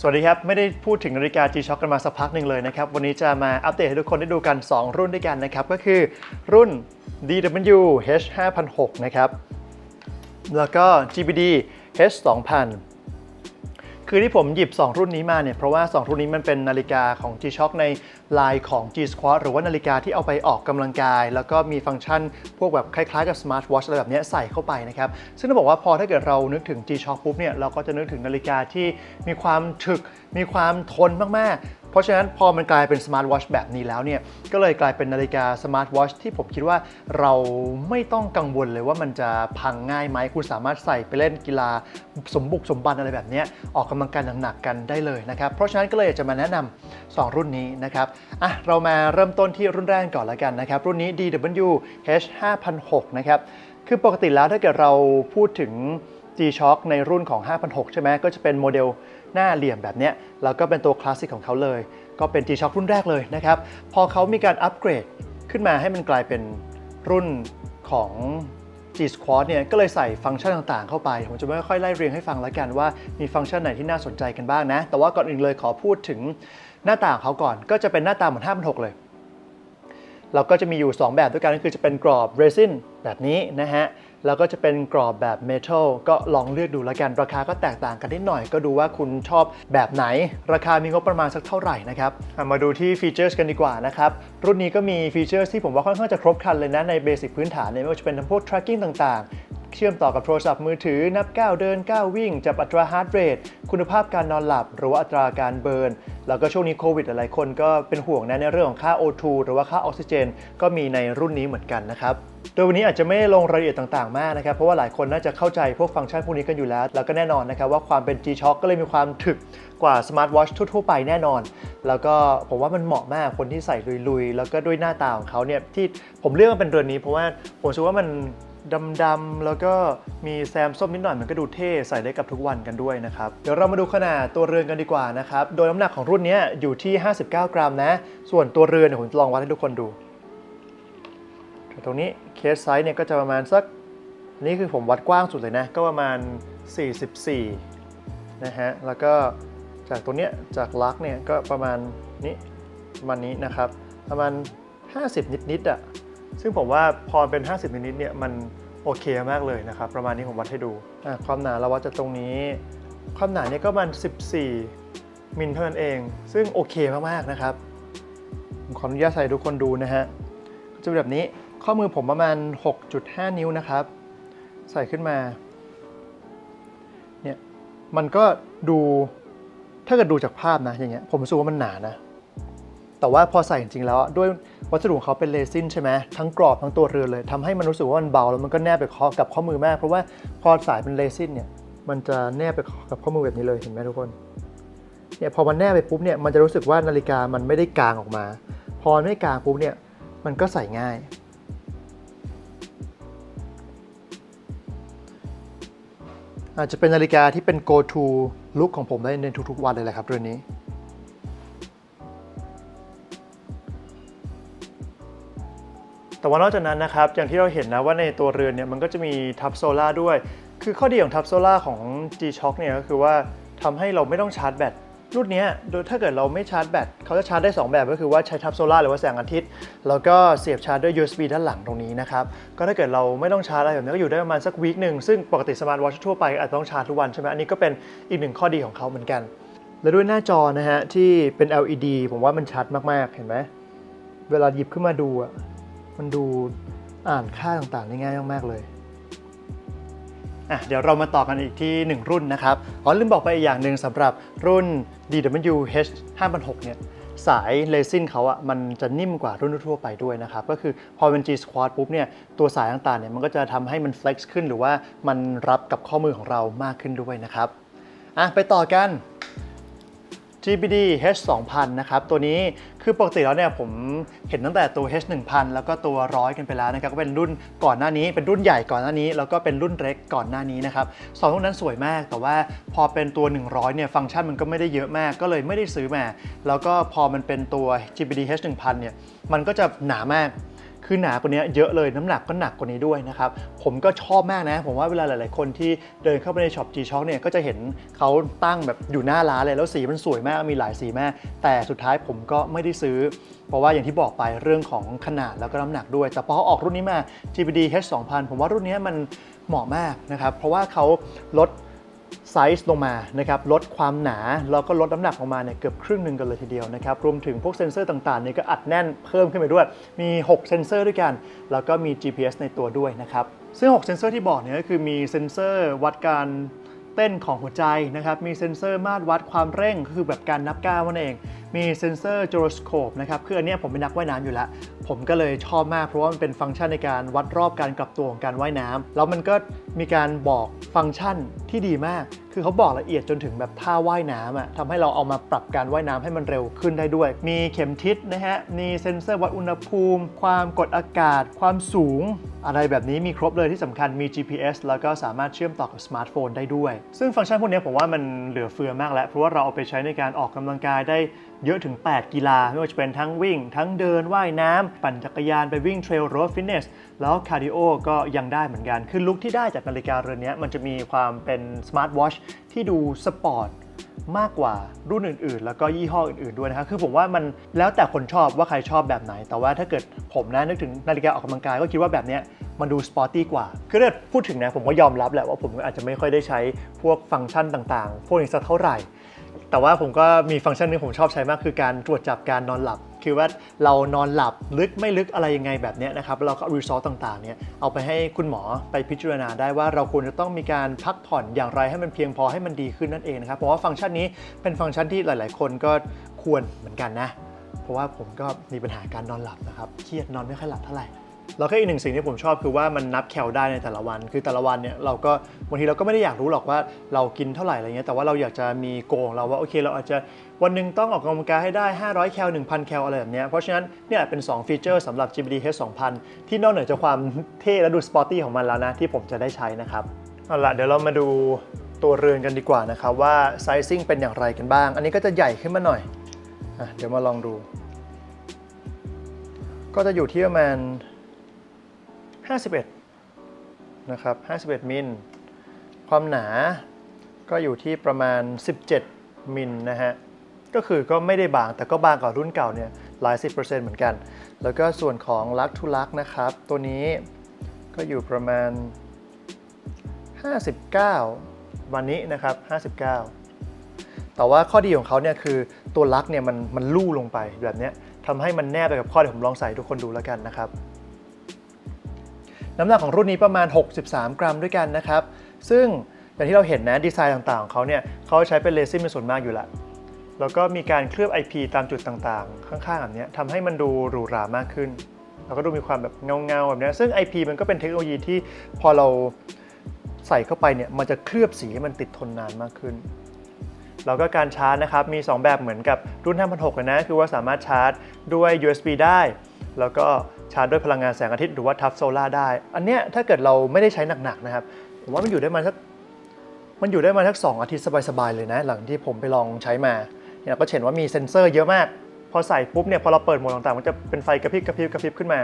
สวัสดีครับ ไม่ได้พูดถึงนาฬิกา G-Shock กันมาสักพักหนึ่งเลยนะครับ วันนี้จะมาอัปเดตให้ทุกคนได้ดูกัน 2 รุ่นด้วยกันนะครับ ก็คือรุ่น DW H 5006นะครับ แล้วก็ GBD H 2000 คือที่ผมหยิบ 2 รุ่นนี้มาเนี่ย เพราะว่า 2 รุ่นนี้มันเป็นนาฬิกาของ G-Shock ในลายของ G Squad หรือว่านาฬิกาที่เอาไปออกกำลังกาย แล้วก็มีฟังก์ชันพวกแบบคล้ายๆกับ Smart Watch อะไรแบบนี้ใส่เข้าไปนะครับ ซึ่งต้องบอกว่าพอถ้าเกิดเรานึกถึง G-Shock ปุ๊บเนี่ย เราก็จะนึกถึงนาฬิกาที่มีความถึก มีความทนมากๆ เพราะฉะนั้นพอมันกลายเป็น Smart Watch แบบนี้แล้วเนี่ยก็เลยกลายเป็นนาฬิกา Smart Watch ที่ผมคิดว่าเราไม่ต้องกังวลเลยว่ามันจะพังง่ายไหมคุณสามารถใส่ไปเล่นกีฬาสมบุกสมบันอะไรแบบนี้ออกกำลังกายหนักๆกันได้เลยนะครับ เพราะฉะนั้นก็เลยจะมาแนะนำ2รุ่นนี้นะครับอะเรามาเริ่มต้นที่รุ่นแรกก่อนละกันนะครับ รุ่นนี้ DW H 5006นะครับคือปกติแล้วถ้าเกิดเราพูดถึง G-Shock ในรุ่นของ 5006 ใช่ไหมก็จะเป็นโมเดล หน้าเหลี่ยมแบบนี้แล้วก็เป็นตัวคลาสสิกของเขาเลย ก็เป็น G-Shock รุ่นแรกเลยนะครับ พอเขามีการอัปเกรดขึ้นมาให้มันกลายเป็นรุ่นของ G Squad เนี่ยก็เลยใส่ฟังก์ชันต่างๆเข้าไป ผมจะไม่ค่อยไล่เรียงให้ฟังแล้วกันว่ามีฟังก์ชันไหนที่น่าสนใจกันบ้างนะ แต่ว่าก่อนอื่นเลยขอพูดถึงหน้าตาของเขาก่อน ก็จะเป็นหน้าตาเหมือน506เลยเราก็จะมีอยู่ 2 แบบด้วยกันก็คือจะเป็นกรอบเรซินแบบนี้นะฮะ แล้วก็จะเป็นกรอบแบบเมทัลก็ลองเลือกดูแล้วกัน ราคาก็แตกต่างกันนิดหน่อย ก็ดูว่าคุณชอบแบบไหน ราคามีงบประมาณสักเท่าไหร่นะครับมาดูที่ฟีเจอร์สกันดีกว่านะครับ รุ่นนี้ก็มีฟีเจอร์ที่ผมว่าค่อนข้างจะครบครันเลยนะในเบสิกพื้นฐานเนี่ยไม่ว่าจะเป็นทั้งพวก tracking ต่างๆ เชื่อมต่อกับโทรศัพท์มือถือนับก้าวเดินก้าววิ่ง จับอัตราฮาร์ดเรทคุณภาพการนอนหลับ หรือว่าอัตราการเบิร์น แล้วก็ช่วงนี้โควิดหลายคนก็เป็นห่วงนะในเรื่องของค่า O2 หรือว่าค่าออกซิเจน ก็มีในรุ่นนี้เหมือนกันนะครับโดยวันนี้อาจจะไม่ได้ลงรายละเอียดต่างๆ มากนะครับ เพราะว่าหลายคนน่าจะเข้าใจพวกฟังก์ชันพวกนี้กันอยู่แล้ว แล้วก็แน่นอนนะครับว่าความเป็น G-Shock ก็เลยมีความถึกกว่า Smart Watch ทั่วๆ ไปแน่นอน แล้วก็ผมว่ามันเหมาะมากคนที่ใส่ลุยๆ แล้วก็ด้วยหน้าตาของเขาเนี่ยที่ผมเลือกมันเป็นเรือนนี้เพราะว่าผมรู้สึกว่ามัน ดำๆแล้วก็มีแซมส้มนิดหน่อยมันก็ดูเท่ใส่ได้กับทุกวันกันด้วยนะครับ เดี๋ยวเรามาดูขนาดตัวเรือนกันดีกว่านะครับ โดยน้ำหนักของรุ่นนี้อยู่ที่ 59 กรัมนะ ส่วนตัวเรือนเดี๋ยวผมจะลองวัดให้ทุกคนดูตรงนี้เคสไซส์เนี่ยก็จะประมาณสักนี่คือผมวัดกว้างสุดเลยนะ ก็ประมาณ 44 นะฮะ แล้วก็จากตัวเนี้ยจากลักเนี่ยก็ประมาณนี้ประมาณนี้นะครับ ประมาณ 50 นิดๆอะ ซึ่งผมว่าพอเป็น 50นิดๆเนี่ยมันโอเคมากเลยนะครับ ประมาณนี้ผมวัดให้ดู ความหนาเราวัดจากตรงนี้ ความหนาเนี่ยก็มาณ14 มิลเท่านั้นเอง ซึ่งโอเคมากๆนะครับผมขออนุญาตใส่ทุกคนดูนะฮะจะเป็นแบบนี้ข้อมือผมประมาณ 6.5 นิ้วนะครับ ใส่ขึ้นมาเนี่ยมันก็ดูถ้าเกิดดูจากภาพนะอย่างเงี้ยผมรู้สึกว่ามันหนานะ แต่ว่าพอใส่จริงๆแล้วด้วยวัสดุของเขาเป็นเรซินใช่ไหมทั้งกรอบทั้งตัวเรือนเลยทำให้มันรู้สึกว่ามันเบาแล้วมันก็แนบไปข้อกับข้อมือมาก เพราะว่าพอสายเป็นเรซินเนี่ยมันจะแนบไปกับข้อมือแบบนี้เลยเห็นไหมทุกคนเนี่ยพอมันแนบไปปุ๊บเนี่ยมันจะรู้สึกว่านาฬิกามันไม่ได้กางออกมา พอไม่กางปุ๊บเนี่ยมันก็ใส่ง่ายอาจจะเป็นนาฬิกาที่เป็น go to look ของผมได้ในทุกๆวันเลยแหละครับเรือนนี้ แต่ว่านอกจากนั้นนะครับอย่างที่เราเห็นนะว่าในตัวเรือนเนี่ยมันก็จะมีทับโซล่าด้วย คือข้อดีของทับโซล่าของ G-Shock เนี่ยก็คือว่าทำให้เราไม่ต้องชาร์จแบตรุ่นเนี้ยโดยถ้าเกิดเราไม่ชาร์จแบตเขาจะชาร์จได้ 2 แบบก็คือว่าใช้ทับโซล่าหรือว่าแสงอาทิตย์ แล้วก็เสียบชาร์จด้วย USB ด้านหลังตรงนี้นะครับ ก็ถ้าเกิดเราไม่ต้องชาร์จอะไรแบบนี้ก็อยู่ได้ประมาณสักวีคหนึ่งซึ่งปกติสมาร์ทวอชทั่วไปอาจจะต้องชาร์จทุกวันใช่ไหมอันนี้ก็เป็นอีกหนึ่งข้อดีของเขาเหมือนกัน และด้วยหน้าจอนะฮะที่เป็น LED ผมว่ามันชัดมากๆ เห็นไหมเวลาหยิบขึ้นมาดูอะ มันดูอ่านค่าต่างๆได้ง่ายมากๆเลยอะเดี๋ยวเรามาต่อกันอีกที่ 1 รุ่นนะครับอ๋อลืมบอกไปอีกอย่างหนึ่งสำหรับรุ่น DW H 5006เนี่ยสายเลซินเขาอะมันจะนิ่มกว่ารุ่นทั่วไปด้วยนะครับ ก็คือพอเป็น G Squad ปุ๊บเนี่ยตัวสายต่างๆเนี่ยมันก็จะทำให้มัน flex ขึ้นหรือว่ามันรับกับข้อมือของเรามากขึ้นด้วยนะครับอะไปต่อกัน GBD H 2000นะครับ ตัวนี้คือปกติแล้วเนี่ยผมเห็นตั้งแต่ตัว H 1000แล้วก็ตัวร้อยกันไปแล้วนะครับ ก็เป็นรุ่นก่อนหน้านี้ เป็นรุ่นใหญ่ก่อนหน้านี้ แล้วก็เป็นรุ่นเล็กก่อนหน้านี้นะครับสองรุ่นนั้นสวยมาก แต่ว่าพอเป็นตัว 100เนี่ยฟังก์ชันมันก็ไม่ได้เยอะมาก ก็เลยไม่ได้ซื้อมา แล้วก็พอมันเป็นตัว GBD H 1000เนี่ย มันก็จะหนามาก คือหนากว่านี้เยอะเลยน้ำหนักก็หนักกว่านี้ด้วยนะครับ ผมก็ชอบมากนะ ผมว่าเวลาหลาย ๆ คนที่เดินเข้าไปในช็อป G-Shock เนี่ยก็จะเห็นเขาตั้งแบบอยู่หน้าร้านเลยแล้วสีมันสวยมากมีหลายสีมาก แต่สุดท้ายผมก็ไม่ได้ซื้อ เพราะว่าอย่างที่บอกไปเรื่องของขนาดแล้วก็น้ำหนักด้วย แต่พอออกรุ่นนี้มา GPD H 2000ผมว่ารุ่นนี้มันเหมาะมากนะครับเพราะว่าเขาลด ไซส์ลงมานะครับลดความหนาแล้วก็ลดน้ำหนักลงมาเนี่ยเกือบครึ่งหนึ่งกันเลยทีเดียวนะครับรวมถึงพวกเซ็นเซอร์ต่างๆเนี่ยก็อัดแน่นเพิ่มขึ้นไปด้วยมี 6 เซ็นเซอร์ด้วยกัน แล้วก็มี GPS ในตัวด้วยนะครับซึ่ง 6 เซ็นเซอร์ที่บอกเนี่ยก็คือมีเซ็นเซอร์วัดการ เต้นของหัวใจนะครับ มีเซ็นเซอร์มาตรวัดความเร่งก็คือแบบการนับก้าวนั่นเอง มีเซ็นเซอร์จูโรสโคปนะครับ คืออันนี้ผมเป็นนักว่ายน้ำอยู่แล้ว ผมก็เลยชอบมากเพราะว่ามันเป็นฟังก์ชันในการวัดรอบการกลับตัวของการว่ายน้ำแล้วมันก็มีการบอกฟังก์ชันที่ดีมาก คือเขาบอกละเอียดจนถึงแบบท่าว่ายน้ำอะทำให้เราเอามาปรับการว่ายน้ำให้มันเร็วขึ้นได้ด้วย มีเข็มทิศนะฮะ มีเซ็นเซอร์วัดอุณหภูมิ ความกดอากาศ ความสูง อะไรแบบนี้มีครบเลยที่สำคัญมี GPS แล้วก็สามารถเชื่อมต่อกับสมาร์ทโฟนได้ด้วย ซึ่งฟังก์ชันพวกนี้ผมว่ามันเหลือเฟือมากแล้ว เพราะว่าเราเอาไปใช้ในการออกกำลังกายได้เยอะถึง 8 กีฬาไม่ว่าจะเป็นทั้งวิ่ง ทั้งเดินว่ายน้ำ ปั่นจักรยานไปวิ่งเทรลหรือว่าฟิตเนส แล้วคาร์ดิโอก็ยังได้เหมือนกัน คือลุคที่ได้จากนาฬิกาเรือนนี้มันจะมีความเป็นสมาร์ทวอชที่ดูสปอร์ตมากกว่ารุ่นอื่นๆ แล้วก็ยี่ห้ออื่นๆด้วยนะครับคือผมว่ามันแล้วแต่คนชอบว่าใครชอบแบบไหน แต่ว่าถ้าเกิดผมนะนึกถึงนาฬิกาออกกำลังกายก็คิดว่าแบบนี้มันดูสปอร์ตี้กว่า คือถ้าพูดถึงนะผมก็ยอมรับแหละว่าผมอาจจะไม่ค่อยได้ใช้พวกฟังก์ชันต่างๆ พวกนี้สักเท่าไหร่ แต่ว่าผมก็มีฟังก์ชันหนึงผมชอบใช้มากคือการตรวจจับการนอนหลับ คือว่าเรานอนหลับลึกไม่ลึกอะไรยังไงแบบนี้นะครับเราก็เอารีซอสต่างๆเนี่ยเอาไปให้คุณหมอไปพิจารณาได้ว่าเราควรจะต้องมีการพักผ่อนอย่างไรให้มันเพียงพอให้มันดีขึ้นนั่นเองนะครับเพราะว่าฟังก์ชันนี้เป็นฟังก์ชันที่หลาย ๆ คนก็ควรเหมือนกันนะ เพราะว่าผมก็มีปัญหาการนอนหลับนะครับเครียดนอนไม่ค่อยหลับเท่าไหร่ แล้วก็อีกหนึ่งสิ่งที่ผมชอบคือว่ามันนับแคลได้ในแต่ละวัน คือแต่ละวันเนี่ยเราก็บางทีเราก็ไม่ได้อยากรู้หรอกว่าเรากินเท่าไหร่อะไรเงี้ย แต่ว่าเราอยากจะมีโกงเราว่าโอเคเราอาจจะวันหนึ่งต้องออกกำลังกายให้ได้ 500 แคล 1,000 แคลอะไรแบบเนี้ยเพราะฉะนั้นเนี่ยเป็น 2 ฟีเจอร์สำหรับ GBD H 2000 ที่นอกเหนือจากความเท่และดูสปอร์ตี้ของมันแล้วนะ ที่ผมจะได้ใช้นะครับเอาละเดี๋ยวเรามาดูตัวเรือนกันดีกว่านะครับว่าไซซิ่งเป็นอย่างไรกันบ้าง อันนี้ก็จะใหญ่ขึ้นมาหน่อยอะเดี๋ยวมาลองดู ก็จะอยู่ที่ประมาณ 51 นะครับ 51 มิล ความหนาก็อยู่ที่ประมาณ 17 มิลนะฮะ ก็คือก็ไม่ได้บางแต่ก็บางกว่ารุ่นเก่าเนี่ยหลายสิบเปอร์เซ็นต์เหมือนกัน แล้วก็ส่วนของลักทูลักนะครับ ตัวนี้ก็อยู่ประมาณ 59 วันนี้นะครับ 59 แต่ว่าข้อดีของเขาเนี่ยคือตัวลักเนี่ยมันมันลู่ลงไปแบบเนี้ยทำให้มันแนบไปกับข้อเดี๋ยวผมลองใส่ทุกคนดูแล้วกันนะครับ น้ำหนักของรุ่นนี้ประมาณ 63 กรัมด้วยกันนะครับ ซึ่งอย่างที่เราเห็นนะดีไซน์ต่างๆของเขาเนี่ยเขาใช้เป็นเรซินเป็นส่วนมากอยู่ล้วแล้วก็มีการเคลือบ IP ตามจุดต่างๆ ข้างๆแบบเนี้ยทำให้มันดูหรูหรามากขึ้น แล้วก็ดูมีความแบบเงาๆแบบเนี้ยซึ่ง IP มันก็เป็นเทคโนโลยีที่พอเราใส่เข้าไปเนี่ยมันจะเคลือบสีให้มันติดทนนานมากขึ้น แล้วก็การชาร์จนะครับมี 2 แบบเหมือนกับรุ่น 5006นะคือว่าสามารถชาร์จด้วย USB ได้ แล้วก็ ชาร์จด้วยพลังงานแสงอาทิตย์หรือว่าทับโซล่าได้ อันเนี้ยถ้าเกิดเราไม่ได้ใช้หนักๆนะครับผมว่ามันอยู่ได้มาสักมันอยู่ได้มาสัก 2 อาทิตย์สบายๆเลยนะ หลังที่ผมไปลองใช้มาเนี่ยก็เห็นว่ามีเซ็นเซอร์เยอะมาก พอใส่ปุ๊บเนี่ยพอเราเปิดโหมดต่างๆ มันจะเป็นไฟกระพริบกระพริบกระพริบขึ้นมา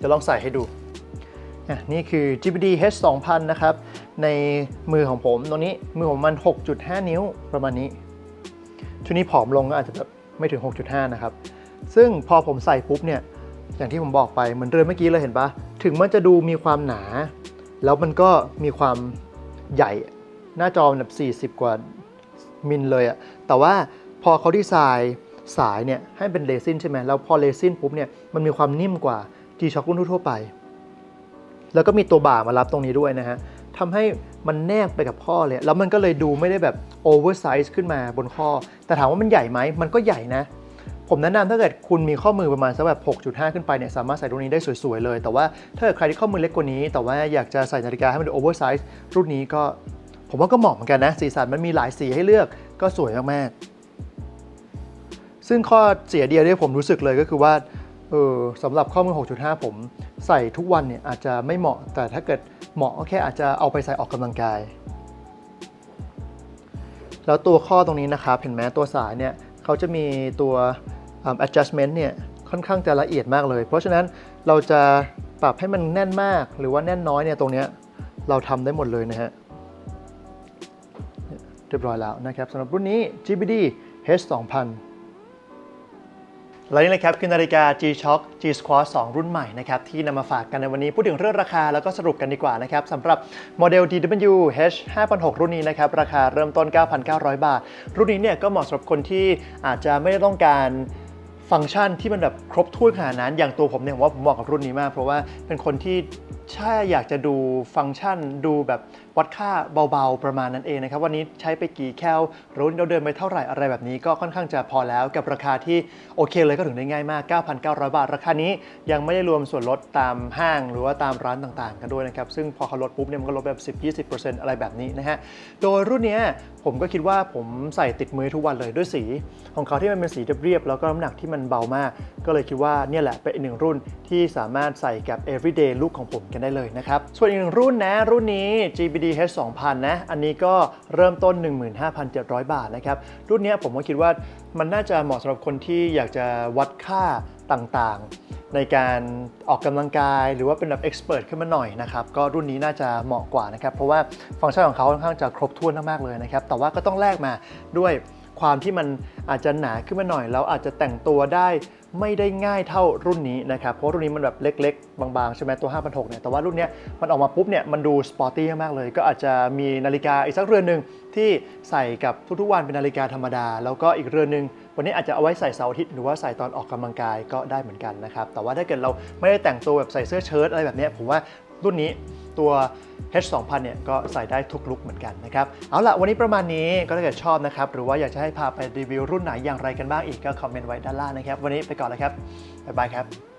จะลองใส่ให้ดูอะนี่คือ GPD H 2000นะครับ ในมือของผมตรงนี้มือผมมัน 6.5 นิ้วประมาณนี้ชุดนี้ผอมลงก็อาจจะแบบไม่ถึง 6.5 นะครับ ซึ่งพอผมใส่ปุ๊บเนี่ย อย่างที่ผมบอกไปเหมือนเรือเมื่อกี้เลยเห็นปะถึงมันจะดูมีความหนา แล้วมันก็มีความใหญ่หน้าจอแบบ40 กว่ามิลเลยอะแต่ว่าพอเขาดีไซน์สายเนี่ยให้เป็นเรซินใช่ไหมแล้วพอเรซินปุ๊บเนี่ยมันมีความนิ่มกว่า G-Shock รุ่นทั่วไป แล้วก็มีตัวบ่ามารับตรงนี้ด้วยนะฮะทำให้มันแนบไปกับข้อเลย แล้วมันก็เลยดูไม่ได้แบบโอเวอร์ไซส์ขึ้นมาบนข้อ แต่ถามว่ามันใหญ่ไหม มันก็ใหญ่นะ ผมแนะนำถ้าเกิดคุณมีข้อมือประมาณสักแบบ 6.5 ขึ้นไปเนี่ยสามารถใส่รุ่นนี้ได้สวยๆเลย แต่ว่าถ้าเกิดใครที่ข้อมือเล็กกว่านี้ แต่ว่าอยากจะใส่นาฬิกาให้มันดูโอเวอร์ไซส์รุ่นนี้ก็ ผมว่าก็เหมาะเหมือนกันนะ สีสันมันมีหลายสีให้เลือกก็สวยมากๆ ซึ่งข้อเสียเดียวที่ผมรู้สึกเลยก็คือว่าเออสำหรับข้อมือ 6.5 ผมใส่ทุกวันเนี่ยอาจจะไม่เหมาะ แต่ถ้าเกิดเหมาะก็แค่อาจจะเอาไปใส่ออกกำลังกาย แล้วตัวข้อตรงนี้นะครับเห็นไหมตัวสายเนี่ยเขาจะมีตัว adjustment เนี่ยค่อนข้างจะละเอียดมากเลย เพราะฉะนั้นเราจะปรับให้มันแน่นมากหรือว่าแน่นน้อยเนี่ยตรงเนี้ยเราทำได้หมดเลยนะฮะเรียบร้อยแล้วนะครับสำหรับรุ่นนี้ GBD H 2000และนี่เลยครับคือนาฬิกา G-Shock G Squad 2 รุ่นใหม่นะครับที่นำมาฝากกันในวันนี้พูดถึงเรื่องราคาแล้วก็สรุปกันดีกว่านะครับสำหรับโมเดล DW H 5006รุ่นนี้นะครับราคาเริ่มต้น 9,900 บาท รุ่นนี้เนี่ยก็เหมาะสำหรับคนที่อาจจะไม่ได้ต้องการ ฟังก์ชันที่มันแบบครบถ้วนขนาดนั้น อย่างตัวผมเนี่ยผมว่าผมเหมาะกับรุ่นนี้มาก เพราะว่าเป็นคนที่ ถ้าอยากจะดูฟังก์ชันดูแบบวัดค่าเบาๆประมาณนั้นเองนะครับ วันนี้ใช้ไปกี่แคลรุ่นเราเดินไปเท่าไหร่อะไรแบบนี้ ก็ค่อนข้างจะพอแล้วกับราคาที่โอเคเลยก็ถึงได้ง่ายมาก 9,900 บาท ราคานี้ยังไม่ได้รวมส่วนลดตามห้าง หรือว่าตามร้านต่างๆ กันด้วยนะครับ ซึ่งพอเขาลดปุ๊บเนี่ยมันก็ลดแบบ 10-20%อะไรแบบนี้นะฮะโดยรุ่นนี้ผมก็คิดว่าผมใส่ติดมือทุกวันเลยด้วยสีของเขาที่มันเป็นสีเรียบๆแล้วก็น้ำหนักที่มันเบามาก ก็เลยคิดว่าเนี่ยแหละเป็นหนึ่งรุ่นที่สามารถใส่กับ everyday look ของผมกันได้เลยนะครับ ส่วนอีกหนึ่งรุ่นนะ รุ่นนี้ GBD H 2000 นะ อันนี้ก็เริ่มต้น 15,700 บาทนะครับ รุ่นนี้ผมก็คิดว่ามันน่าจะเหมาะสำหรับคนที่อยากจะวัดค่าต่างๆ ในการออกกำลังกายหรือว่าเป็นแบบเอ็กซ์เพรสขึ้นมาหน่อยนะครับ ก็รุ่นนี้น่าจะเหมาะกว่านะครับ เพราะว่าฟังก์ชันของเขาค่อนข้างจะครบถ้วนมากๆเลยนะครับ แต่ว่าก็ต้องแลกมาด้วยความที่มันอาจจะหนาขึ้นมาหน่อย แล้วอาจจะแต่งตัวได้ ไม่ได้ง่ายเท่ารุ่นนี้นะครับ เพราะรุ่นนี้มันแบบเล็ก ๆ บางๆ ใช่ไหมตัว 5,600เนี่ย แต่ว่ารุ่นนี้มันออกมาปุ๊บเนี่ย มันดูสปอร์ตี้มากเลย ก็อาจจะมีนาฬิกาอีกสักเรือนหนึ่งที่ใส่กับทุกๆวันเป็นนาฬิกาธรรมดา แล้วก็อีกเรือนหนึ่งวันนี้อาจจะเอาไว้ใส่เสาร์อาทิตย์หรือว่าใส่ตอนออกกำลังกายก็ได้เหมือนกันนะครับ แต่ว่าถ้าเกิดเราไม่ได้แต่งตัวแบบใส่เสื้อเชิ้ตอะไรแบบนี้ผมว่า รุ่นนี้ตัว H 2000 เนี่ยก็ใส่ได้ทุกลุกเหมือนกันนะครับ เอาล่ะวันนี้ประมาณนี้ก็ถ้าเกิดชอบนะครับ หรือว่าอยากจะให้พาไปรีวิวรุ่นไหนอย่างไรกันบ้างอีกก็คอมเมนต์ไว้ด้านล่างนะครับ วันนี้ไปก่อนแล้วครับ บ๊ายบายครับ